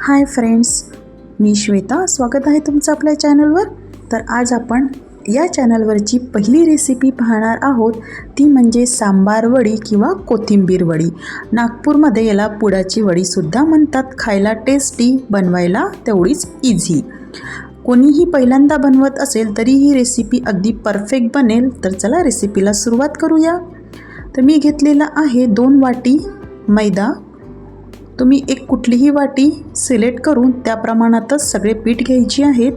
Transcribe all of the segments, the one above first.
Hi friends मी श्वेता. स्वागत आहे तुमचं आपल्या चॅनलवर. तर आज आपण या चॅनलवरची पहिली रेसिपी पाहणार आहोत. ती म्हणजे सांबार वडी किंवा कोथिंबीर वडी. नागपूरमध्ये याला पुडाची वडीसुद्धा म्हणतात. खायला टेस्टी बनवायला तेवढीच इझी कोणीही पहिल्यांदा बनवत असेल तरी ही रेसिपी अगदी परफेक्ट बनेल. तर चला रेसिपीला सुरुवात करूया. तर मी घेतलेला आहे दोन वाटी मैदा तुम्ही एक कुठलीही वाटी सिलेक्ट करून त्या प्रमाणातच सगळे पीठ घ्यायची आहेत.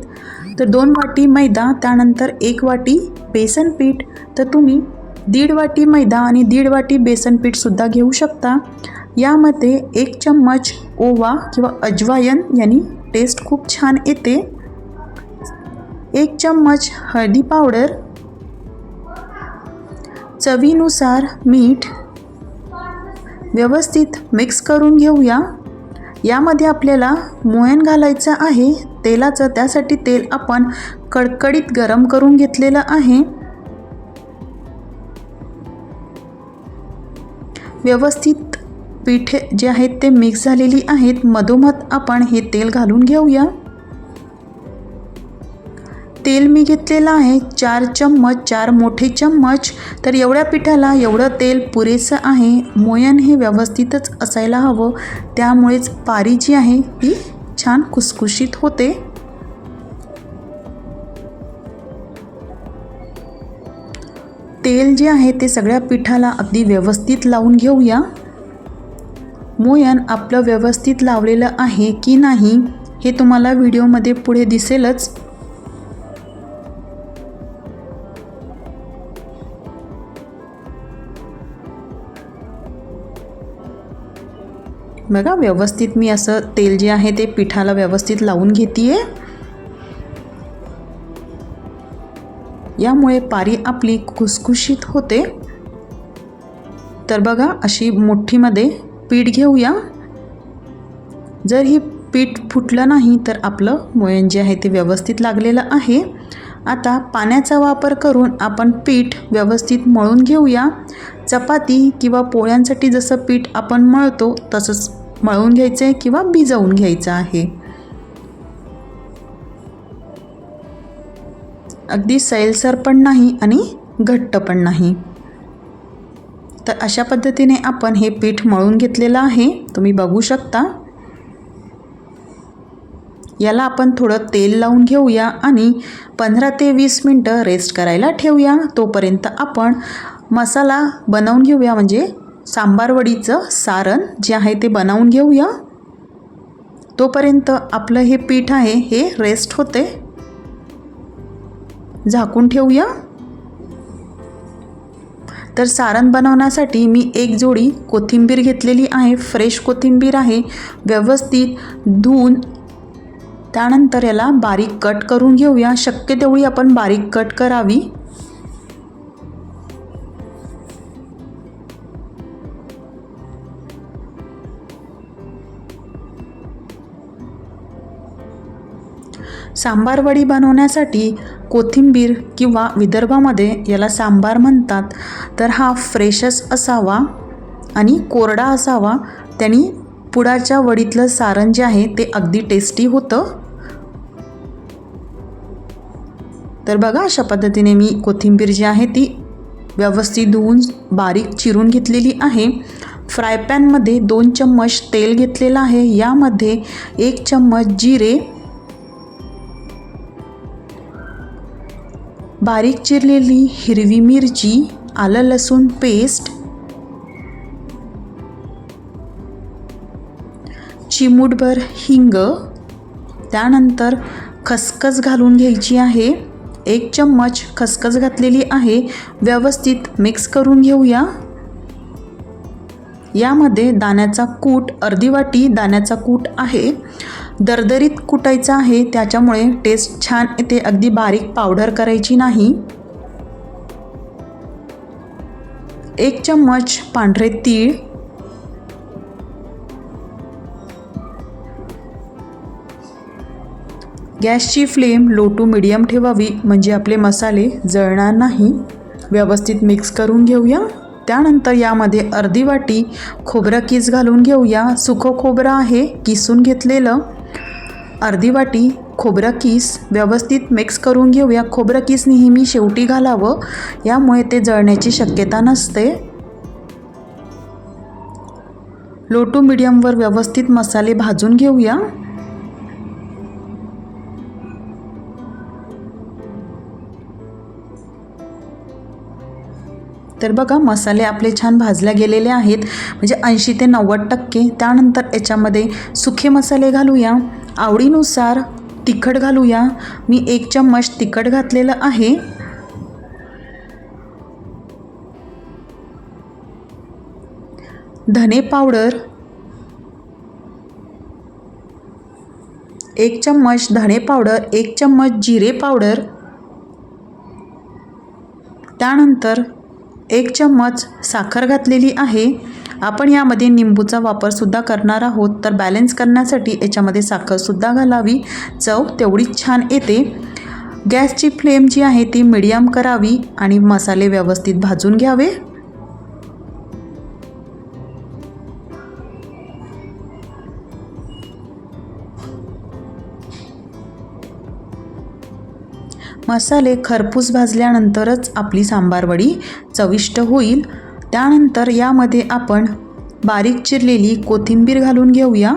तर दोन वाटी मैदा त्यानंतर एक वाटी बेसन पीठ. तर तुम्ही दीड वाटी मैदा आणि दीड वाटी बेसन पीठसुद्धा घेऊ शकता. यामध्ये एक चम्मच ओवा किंवा अजवायन यांनी टेस्ट खूप छान येते. एक चम्मच हळदी पावडर. चवीनुसार मीठ व्यवस्थित मिक्स करून घेऊया. यामध्ये आपल्याला मोहन घालायचं आहे. तेलाचं त्यासाठी तेल आपण कडकडीत गरम करून घेतलेलं आहे. व्यवस्थित पीठ जे आहेत ते मिक्स झालेली आहेत. मधोमध आपण हे तेल घालून घेऊया. तेल मी घेतलेलं आहे चार चम्मच चार मोठे चम्मच. तर एवढ्या पिठाला एवढं तेल पुरेसं आहे. मोयन हे व्यवस्थितच असायला हवं. त्यामुळेच पारी जी आहे ती छान खुसखुशीत होते. तेल जे आहे ते सगळ्या पिठाला अगदी व्यवस्थित लावून घेऊया. मोयन आपलं व्यवस्थित लावलेलं आहे की नाही हे तुम्हाला व्हिडिओमध्ये पुढे दिसेलच. बघा व्यवस्थित मी असं तेल जे आहे ते पिठाला व्यवस्थित लावून घेते यामुळे पारी आपली खुसखुशीत होते. तर बघा अशी मोठीमध्ये पीठ घेऊया. जर ही पीठ फुटलं नाही तर आपलं मोयन जे आहे ते व्यवस्थित लागलेलं आहे. आता पाण्याचा वापर करून आपण पीठ व्यवस्थित मळून घेऊया. चपाती किंवा पोळ्यांसाठी जसं पीठ आपण मळतो तसंच मळून घ्यायचं आहे किंवा भिजवून घ्यायचं आहे. अगदी सैलसर पण नाही आणि घट्ट पण नाही. तर अशा पद्धतीने आपण हे पीठ मळून घेतलेलं आहे. तुम्ही बघू शकता. याला आपण थोडं तेल लावून घेऊया आणि पंधरा ते वीस मिनटं रेस्ट करायला ठेवूया. तोपर्यंत आपण मसाला बनवून घेऊया म्हणजे सांबारवडीचं सारण जे आहे ते बनवून घेऊया. तोपर्यंत आपलं हे पीठ आहे हे रेस्ट होते. झाकून ठेवूया. तर सारण बनवण्यासाठी मी एक जोडी कोथिंबीर घेतलेली आहे फ्रेश कोथिंबीर आहे. व्यवस्थित धुवून त्यानंतर याला बारीक कट करून घेऊया. शक्य तेवढी आपण बारीक कट करावी. सांबार वडी बनवण्यासाठी कोथिंबीर किंवा विदर्भामध्ये याला सांबार म्हणतात. तर हा फ्रेशच असावा आणि कोरडा असावा. त्यांनी पुडाच्या वडीतलं सारण जे आहे ते अगदी टेस्टी होतं. तर बघा अशा पद्धतीने मी कोथिंबीर जी आहे ती व्यवस्थित धुवून बारीक चिरून घेतलेली आहे. फ्राय पॅनमध्ये दोन चम्मच तेल घेतलेलं आहे. यामध्ये एक चम्मच जिरे बारीक चिरलेली हिरवी मिरची आलं लसूण पेस्ट चिमूटभर हिंग त्यानंतर खसखस घालून घ्यायची आहे. एक चम्मच खसखस घातलेली आहे. व्यवस्थित मिक्स करून घेऊया. यामध्ये दाण्याचा कूट अर्धी वाटी दाण्याचा कूट आहे. दरदरीत कुटायचं आहे त्याच्यामुळे टेस्ट छान येते अगदी बारीक पावडर करायची नाही. एक चम्मच पांढरे तीळ. गॅसची फ्लेम लो टू मिडियम ठेवावी म्हणजे आपले मसाले जळणार नाही. व्यवस्थित मिक्स करून घेऊया. त्यानंतर यामध्ये अर्धी वाटी खोबरं किस घालून घेऊया. सुकं खोबरं आहे किसून घेतलेलं. अर्धी वाटी खोबरं किस व्यवस्थित मिक्स करून घेऊया. खोबरं किस नेहमी शेवटी घालावं यामुळे ते जळण्याची शक्यता नसते. लो टू मिडियमवर व्यवस्थित मसाले भाजून घेऊया. तर बघा मसाले आपले छान भाजल्या गेलेले आहेत. म्हणजे ऐंशी ते नव्वद टक्के. त्यानंतर याच्यामध्ये सुखे मसाले घालूया. आवडीनुसार तिखट घालूया. मी एक चम्मच तिखट घातलेलं आहे. धने पावडर. एक चम्मच धणे पावडर एक चम्मच जिरे पावडर. त्यानंतर एक चम्मच साखर घातलेली आहे. आपण यामध्ये निंबूचा वापरसुद्धा करणार आहोत. तर बॅलन्स करण्यासाठी याच्यामध्ये साखरसुद्धा घालावी. चव तेवढीच छान येते. गॅसची फ्लेम जी आहे ती मिडियम करावी आणि मसाले व्यवस्थित भाजून घ्यावे. मसाले खरपूस भाजल्यानंतरच आपली सांबारवडी चविष्ट होईल. त्यानंतर यामध्ये आपण बारीक चिरलेली कोथिंबीर घालून घेऊया.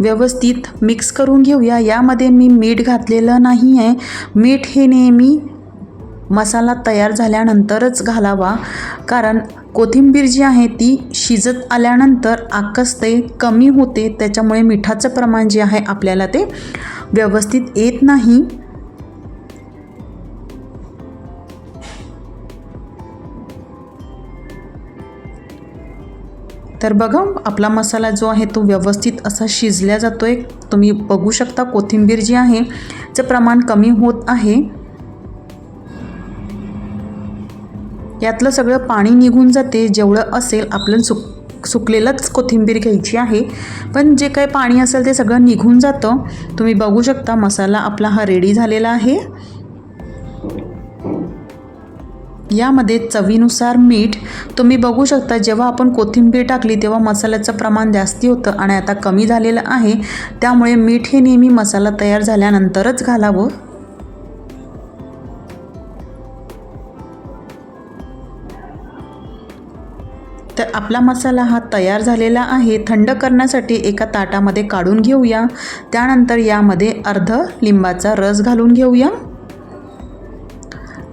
व्यवस्थित मिक्स करून घेऊया. यामध्ये मी मीठ घातलेलं नाही आहे मीठ हे नेहमी मसाला तयार झाल्यानंतरच घालावा. कारण कोथिंबीर जी आहे ती शिजत आल्यानंतर आकसते कमी होते त्याच्यामुळे मिठाचं प्रमाण जे आहे आपल्याला ते व्यवस्थित येत नाही. तर बघा आपला मसाला जो आहे तो व्यवस्थित असा शिजल्या जातो आहे तुम्ही बघू शकता कोथिंबीर जी आहे चं प्रमाण कमी होत आहे. यातलं सगळं पाणी निघून जाते जेवढं असेल आपलं सुक सुकलेलंच कोथिंबीर घ्यायची आहे. पण जे काही पाणी असेल ते सगळं निघून जातं. तुम्ही बघू शकता मसाला आपला हा रेडी झालेला आहे. यामध्ये चवीनुसार मीठ. तुम्ही बघू शकता जेव्हा आपण कोथिंबीर टाकली तेव्हा मसाल्याचं प्रमाण जास्ती होतं आणि आता कमी झालेलं आहे. त्यामुळे मीठ हे नेहमी मसाला तयार झाल्यानंतरच घालावं. आपला मसाला हा तयार झालेला आहे थंड करण्यासाठी एका ताटामध्ये काढून घेऊया. त्यानंतर यामध्ये अर्ध लिंबाचा रस घालून घेऊया.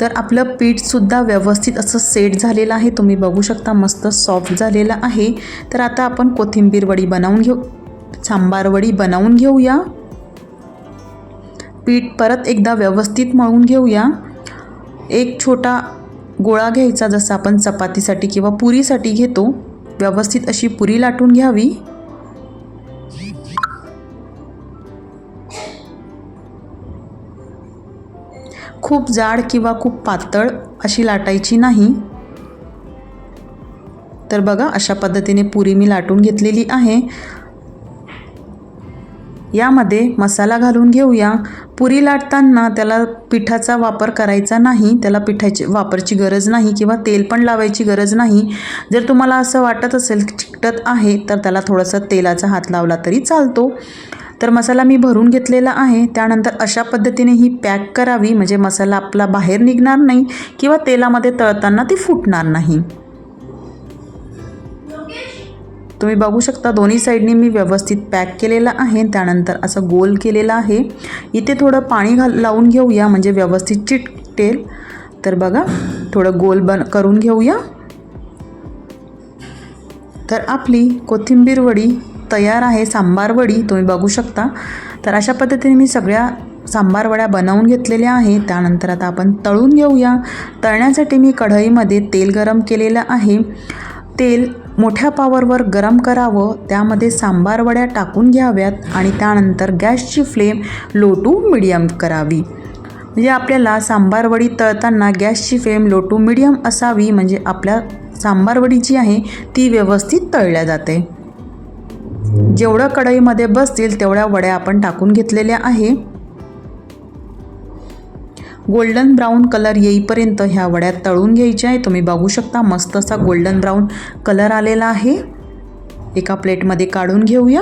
तर आपलं पीठसुद्धा व्यवस्थित असं सेट झालेलं आहे. तुम्ही बघू शकता मस्त सॉफ्ट झालेलं आहे. तर आता आपण कोथिंबीर वडी बनवून घेऊ सांबार वडी बनवून घेऊया. पीठ परत एकदा व्यवस्थित मळून घेऊया. एक छोटा गोळा घ्यायचा जसा आपण चपातीसाठी किंवा पुरीसाठी घेतो. व्यवस्थित अशी पुरी लाटून घ्यावी. खूप जाड किंवा खूप पातळ अशी लाटायची नाही. तर बघा अशा पद्धतीने पुरी मी लाटून घेतलेली आहे. यामध्ये मसाला घालून घेऊया. पुरी लाटताना त्याला पिठाचा वापर करायचा नाही. त्याला पिठाची वापरची गरज नाही किंवा तेल पण लावायची गरज नाही. जर तुम्हाला असं वाटत असेल चिकटत आहे तर त्याला थोडंसं तेलाचा हात लावला तरी चालतो. तर मसाला मी भरून घेतलेला आहे. त्यानंतर अशा पद्धतीने ही पॅक करावी. म्हणजे मसाला आपला बाहेर निघणार नाही किंवा तेलामध्ये तळताना ती फुटणार नाही. तुम्ही बघू शकता दोन्ही साईडनी मी व्यवस्थित पॅक केलेला आहे. त्यानंतर असं गोल केलेलं आहे. इथे थोडं पाणी घाल लावून घेऊया म्हणजे व्यवस्थित चिटटेल तर बघा थोडं गोल बन करून घेऊया. तर आपली कोथिंबीर वडी तयार आहे सांबार वडी तुम्ही बघू शकता. तर अशा पद्धतीने मी सगळ्या सांबार वड्या बनवून घेतलेल्या आहे त्यानंतर आता आपण तळून घेऊया. तळण्यासाठी मी कढईमध्ये तेल गरम केलेलं आहे. तेल मोठ्या पावरवर गरम करावं त्यामध्ये सांबार वड्या टाकून घ्याव्यात आणि त्यानंतर गॅसची फ्लेम लो टू मिडियम करावी. म्हणजे आपल्याला सांबारवडी तळताना गॅसची फ्लेम लो टू मिडियम असावी म्हणजे आपल्या सांबारवडी जी आहे ती व्यवस्थित तळल्या जाते. जेवढं कढईमध्ये बसतील तेवढ्या वड्या आपण टाकून घेतलेल्या आहे. गोल्डन ब्राऊन कलर येईपर्यंत ह्या वड्या तळून घ्यायच्या आहे तुम्ही बघू शकता मस्त असा गोल्डन ब्राऊन कलर आलेला आहे. एका प्लेटमध्ये काढून घेऊया.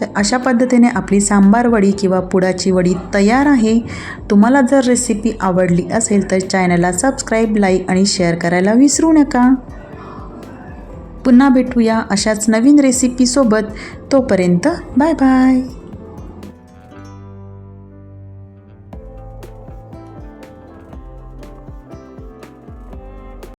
तर अशा पद्धतीने आपली सांबार वडी किंवा पुडाची वडी तयार आहे. तुम्हाला जर रेसिपी आवडली असेल तर चॅनलला सबस्क्राईब लाईक आणि शेअर करायला विसरू नका. पुन्हा भेटूया अशाच नवीन रेसिपीसोबत तोपर्यंत बाय बाय